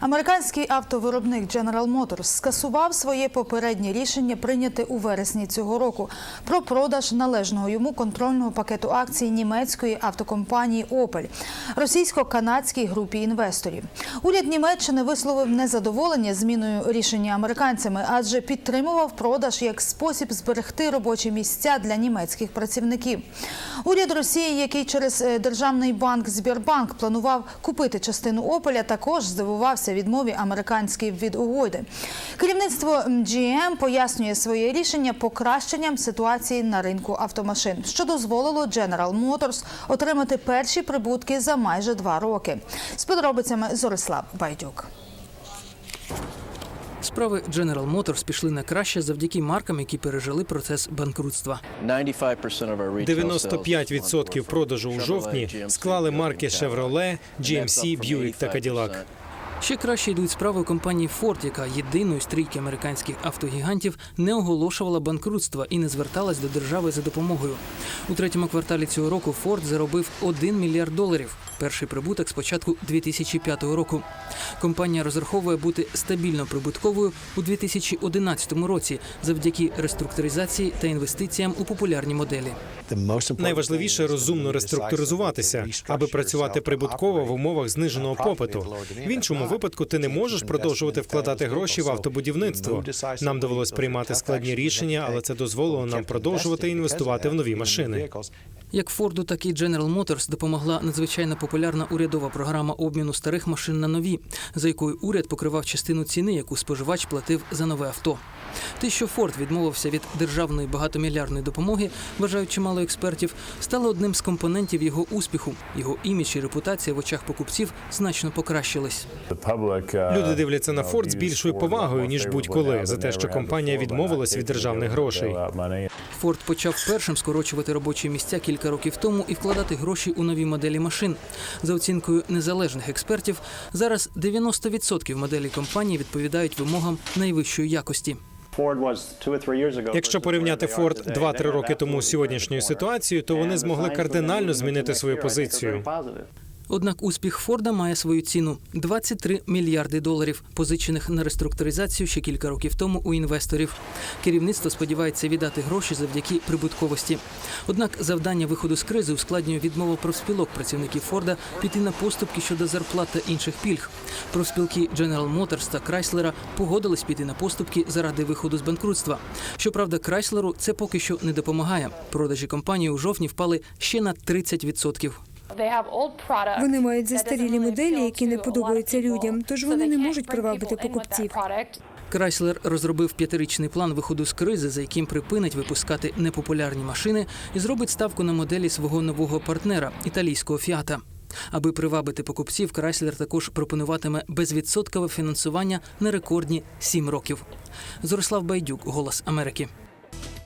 Американський автовиробник General Motors скасував своє попереднє рішення прийняте у вересні цього року про продаж належного йому контрольного пакету акцій німецької автокомпанії Opel російсько-канадській групі інвесторів. Уряд Німеччини висловив незадоволення зміною рішення американцями, адже підтримував продаж як спосіб зберегти робочі місця для німецьких працівників. Уряд Росії, який через е, державний банк Збірбанк планував купити частину Опеля, також здивувався відмові американській від угоди. Керівництво GM пояснює своє рішення покращенням ситуації на ринку автомашин, що дозволило General Motors отримати перші прибутки за майже два роки. З подробицями Зорислав Байдюк. Справи General Motors пішли на краще завдяки маркам, які пережили процес банкрутства. 95% продажу у жовтні склали марки Chevrolet, GMC, Buick та Cadillac. Ще краще йдуть справи у компанії Ford, яка єдиною з трійки американських автогігантів не оголошувала банкрутства і не зверталась до держави за допомогою. У третьому кварталі цього року Ford заробив 1 мільярд доларів. Перший прибуток з початку 2005 року. Компанія розраховує бути стабільно прибутковою у 2011 році завдяки реструктуризації та інвестиціям у популярні моделі. Найважливіше розумно реструктуризуватися, аби працювати прибутково в умовах зниженого попиту. В іншому випадку ти не можеш продовжувати вкладати гроші в автобудівництво. Нам довелось приймати складні рішення, але це дозволило нам продовжувати інвестувати в нові машини. Як Форду, так і General Motors допомогла надзвичайно популярна урядова програма обміну старих машин на нові, за якою уряд покривав частину ціни, яку споживач платив за нове авто. Те, що Форд відмовився від державної багатомільярдної допомоги, вважають чимало експертів, стало одним з компонентів його успіху. Його імідж і репутація в очах покупців значно покращились. Люди дивляться на Ford з більшою повагою ніж будь-коли за те, що компанія відмовилась від державних грошей. Форд почав першим скорочувати робочі місця кілька років тому і вкладати гроші у нові моделі машин. За оцінкою незалежних експертів, зараз 90% моделей компанії відповідають вимогам найвищої якості. Якщо порівняти Ford 2-3 роки тому з сьогоднішньою ситуацією, то вони змогли кардинально змінити свою позицію. Однак успіх Форда має свою ціну 23 мільярди доларів, позичених на реструктуризацію ще кілька років тому у інвесторів. Керівництво сподівається віддати гроші завдяки прибутковості. Однак завдання виходу з кризи ускладнює відмова профспілок працівників Форда піти на поступки щодо зарплат та інших пільг. Профспілки General Motors та Chrysler погодились піти на поступки заради виходу з банкрутства. Щоправда, Chrysler це поки що не допомагає. Продажі компанії у жовтні впали ще на 30%. Вони мають застарілі моделі, які не подобаються людям, тож вони не можуть привабити покупців. Крайслер розробив п'ятирічний план виходу з кризи, за яким припинить випускати непопулярні машини і зробить ставку на моделі свого нового партнера італійського фіата. Аби привабити покупців, Крайслер також пропонуватиме безвідсоткове фінансування на рекордні сім років. Зорислав Байдюк, Голос Америки.